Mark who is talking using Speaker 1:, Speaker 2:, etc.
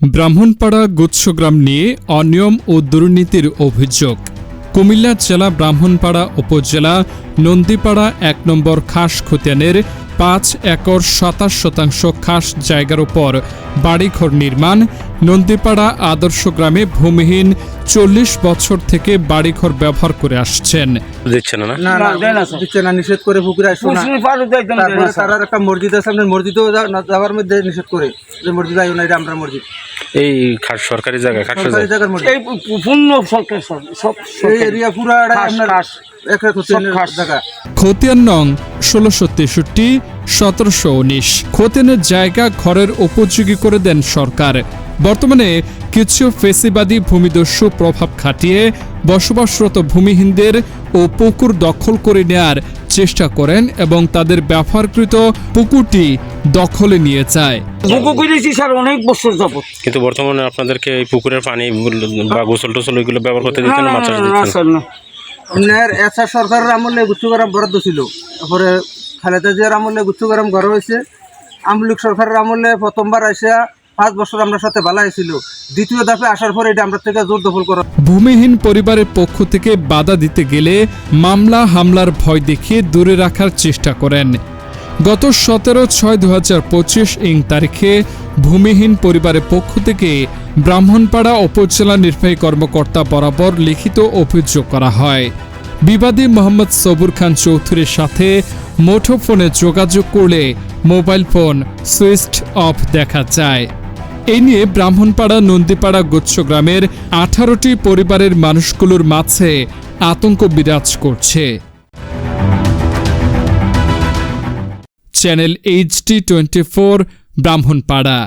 Speaker 1: ব্রাহ্মণপাড়া গুচ্ছগ্রাম নিয়ে অনিয়ম ও দুর্নীতির অভিযোগ। কুমিল্লা জেলা ব্রাহ্মণপাড়া উপজেলা নন্দীপাড়া এক নম্বর খাস খতিয়ানের পাঁচ একর সাতাশ শতাংশ খাস জায়গার উপর বাড়িঘর নির্মাণ। নন্দীপাড়া আদর্শ গ্রামে ভূমিহীন চল্লিশ বছর থেকে বাড়িঘর ব্যবহার করে আসছেন।
Speaker 2: দিচ্ছে না।
Speaker 3: দিচ্ছে না নিষেধ করে পুকুরে আসো না।
Speaker 4: মুসলিম পাড়ু যাইতাম
Speaker 3: তারপরে তার একটা মসজিদ আছে আপনার মসজিদেও যাওয়ার মধ্যে নিষেধ করে যে মসজিদ আইও না এটা আমরা মসজিদ।
Speaker 2: এই খাস সরকারি জায়গা খাস
Speaker 3: সরকারি জায়গার মসজিদ।
Speaker 4: পূর্ণ সরকার সব সব
Speaker 3: এই এরিয়া পুরো আপনার
Speaker 1: খতিয়ান নং ষোলোশো তেষট্টি সতেরোশো উনিশ। খতিয়ানের জায়গা ঘরের উপযোগী করে দেন সরকার। বর্তমানে কিছু ফেসিবাদী ভূমিদস্যু প্রভাব খাটিয়ে বসবাসরত ভূমিহীনদের ও পুকুর দখল করে নেয়ার চেষ্টা করেন এবং তাদের ব্যবহারকৃত পুকুরটি দখলে নিয়ে যায়।
Speaker 4: বুকু করেছি স্যার অনেক বছর যাবত
Speaker 2: কিন্তু বর্তমানে আপনাদেরকে এই পুকুরের পানি বা গোসল টোসল এগুলো ব্যবহার করতে দিচ্ছেন মাছ দিচ্ছেন?
Speaker 4: না।
Speaker 3: আপনার এসআর সরকারের আমলে গুচ্ছগ্রাম বরাদ্দ ছিল। তারপরে খালেদা জিয়ার আমলে গুচ্ছগ্রাম ঘর হয়েছে। আমলিক সরকারের আমলে প্রথমবার আসিয়া পাঁচ বছর আমরা সাথে ভালো হয়েছিল দ্বিতীয় দফে আসার পরে এটা আমরা থেকে জোর দখল করা
Speaker 1: ভূমিহীন পরিবারের পক্ষ থেকে বাধা দিতে গেলে মামলা, হামলার ভয় দেখিয়ে দূরে রাখার চেষ্টা করেন। গত সতেরো ছয় দু হাজার পঁচিশ ইং তারিখে ভূমিহীন পরিবারের পক্ষ থেকে ব্রাহ্মণপাড়া উপজেলা নির্বাহী কর্মকর্তা বরাবর লিখিত অভিযোগ করা হয়। বিবাদী মোহাম্মদ সবুর খান চৌধুরীর সাথে মুঠোফোনে যোগাযোগ করলে মোবাইল ফোন সুইচড অফ দেখা যায়। এই নিয়ে ব্রাহ্মণপাড়া নন্দীপাড়া গুচ্ছগ্রামের আঠারোটি পরিবারের মানুষগুলোর মাঝে আতঙ্ক বিরাজ করছে। Channel HT twenty four Brahmanpara.